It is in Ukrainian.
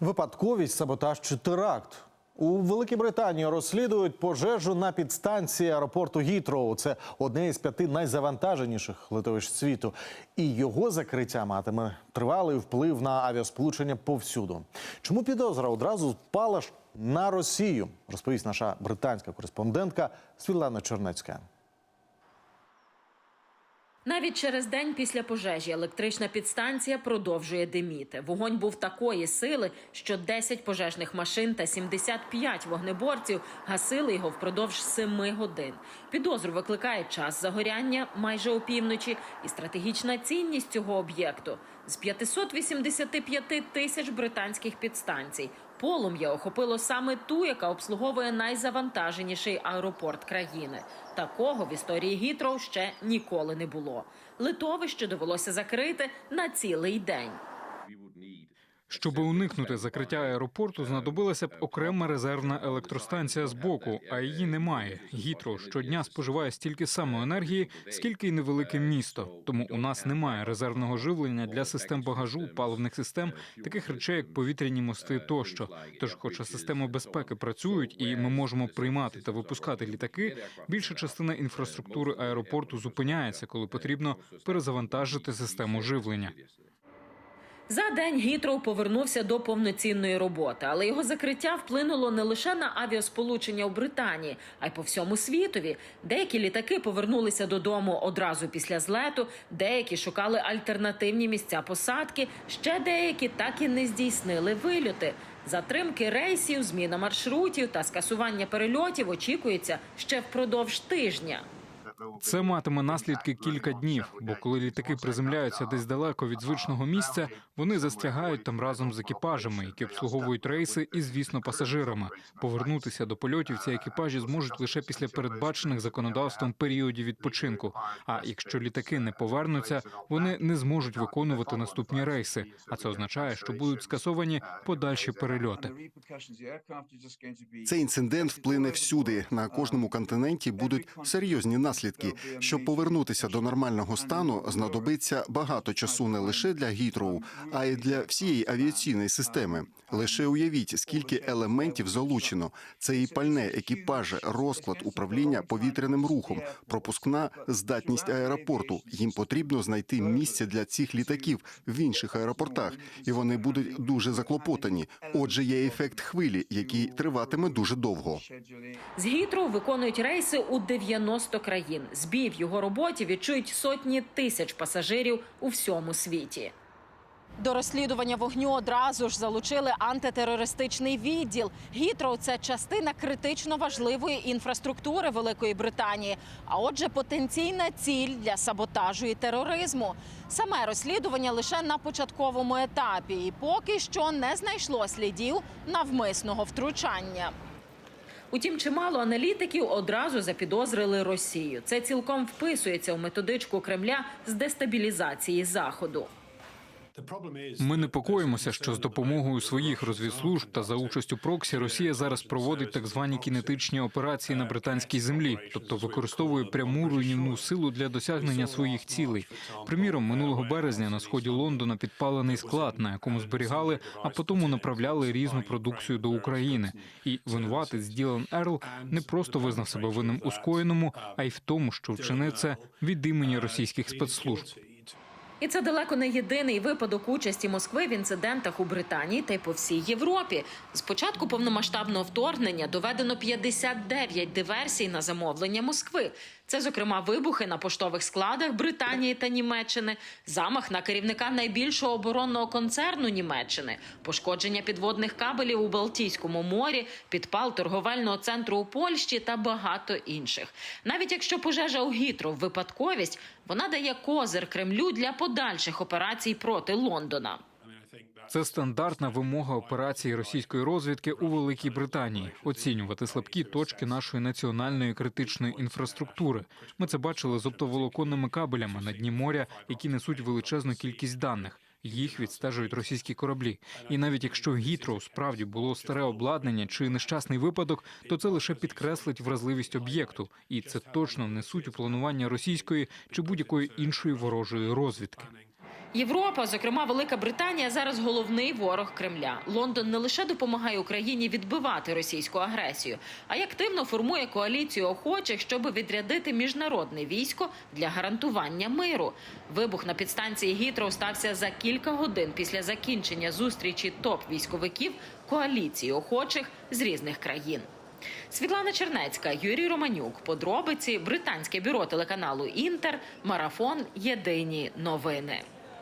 Випадковість, саботаж чи теракт. У Великій Британії розслідують пожежу на підстанції аеропорту Гітроу. Це одне із п'яти найзавантаженіших литовищ світу. І його закриття матиме тривалий вплив на авіасполучення повсюду. Чому підозра одразу впала ж на Росію? Розповість наша британська кореспондентка Світлана Чернецька. Навіть через день після пожежі електрична підстанція продовжує диміти. Вогонь був такої сили, що 10 пожежних машин та 75 вогнеборців гасили його впродовж 7 годин. Підозру викликає час загоряння майже опівночі і стратегічна цінність цього об'єкту з 585 тисяч британських підстанцій. Полум'я охопило саме ту, яка обслуговує найзавантаженіший аеропорт країни. Такого в історії Гітроу ще ніколи не було. Литовище довелося закрити на цілий день. Щоб уникнути закриття аеропорту, знадобилася б окрема резервна електростанція з боку, а її немає. Гітро щодня споживає стільки само енергії, скільки й невелике місто. Тому у нас немає резервного живлення для систем багажу, паливних систем, таких речей, як повітряні мости тощо. Тож, хоча системи безпеки працюють і ми можемо приймати та випускати літаки, більша частина інфраструктури аеропорту зупиняється, коли потрібно перезавантажити систему живлення. За день Гітроу повернувся до повноцінної роботи, але його закриття вплинуло не лише на авіасполучення у Британії, а й по всьому світові. Деякі літаки повернулися додому одразу після злету, деякі шукали альтернативні місця посадки. Ще деякі так і не здійснили вильоти. Затримки рейсів, зміна маршрутів та скасування перельотів очікується ще впродовж тижня. Це матиме наслідки кілька днів, бо коли літаки приземляються десь далеко від звичного місця, вони застрягають там разом з екіпажами, які обслуговують рейси, і звісно, пасажирами. Повернутися до польотів ці екіпажі зможуть лише після передбачених законодавством періодів відпочинку. А якщо літаки не повернуться, вони не зможуть виконувати наступні рейси. А це означає, що будуть скасовані подальші перельоти. Цей інцидент вплине всюди. На кожному континенті будуть серйозні наслідки. Щоб повернутися до нормального стану, знадобиться багато часу не лише для Гітроу, а й для всієї авіаційної системи. Лише уявіть, скільки елементів залучено. Це і пальне, екіпажі, розклад управління повітряним рухом, пропускна здатність аеропорту. Їм потрібно знайти місце для цих літаків в інших аеропортах, і вони будуть дуже заклопотані. Отже, є ефект хвилі, який триватиме дуже довго. З Гітроу виконують рейси у 90 країн. Збій в його роботі відчують сотні тисяч пасажирів у всьому світі. До розслідування вогню одразу ж залучили антитерористичний відділ. Гітроу – це частина критично важливої інфраструктури Великої Британії, а отже, потенційна ціль для саботажу і тероризму. Саме розслідування лише на початковому етапі, і поки що не знайшло слідів навмисного втручання. Утім, чимало аналітиків одразу запідозрили Росію. Це цілком вписується у методичку Кремля з дестабілізації заходу. Ми непокоїмося, що з допомогою своїх розвідслужб та за участю проксі Росія зараз проводить так звані кінетичні операції на британській землі, тобто використовує пряму руйнівну силу для досягнення своїх цілей. Приміром, минулого березня на сході Лондона підпалений склад, на якому зберігали, а потім направляли різну продукцію до України. І винуватець Ділан Ерл не просто визнав себе винним у скоєному, а й в тому, що вчинив це від імені російських спецслужб. І це далеко не єдиний випадок участі Москви в інцидентах у Британії та й по всій Європі. З початку повномасштабного вторгнення доведено 59 диверсій на замовлення Москви. Це, зокрема, вибухи на поштових складах Британії та Німеччини, замах на керівника найбільшого оборонного концерну Німеччини, пошкодження підводних кабелів у Балтійському морі, підпал торговельного центру у Польщі та багато інших. Навіть якщо пожежа у Гітро випадковість, вона дає козир Кремлю для подальших операцій проти Лондона. Це стандартна вимога операції російської розвідки у Великій Британії оцінювати слабкі точки нашої національної критичної інфраструктури. Ми це бачили з оптоволоконними кабелями на дні моря, які несуть величезну кількість даних. Їх відстежують російські кораблі. І навіть якщо Гітроу справді було старе обладнання чи нещасний випадок, то це лише підкреслить вразливість об'єкту, і це точно не суть у планування російської чи будь-якої іншої ворожої розвідки. Європа, зокрема Велика Британія, зараз головний ворог Кремля. Лондон не лише допомагає Україні відбивати російську агресію, а й активно формує коаліцію охочих, щоб відрядити міжнародне військо для гарантування миру. Вибух на підстанції Гітроу стався за кілька годин після закінчення зустрічі топ-військовиків коаліції охочих з різних країн. Світлана Чернецька, Юрій Романюк. Подробиці британське бюро телеканалу Інтер. Марафон. Єдині новини.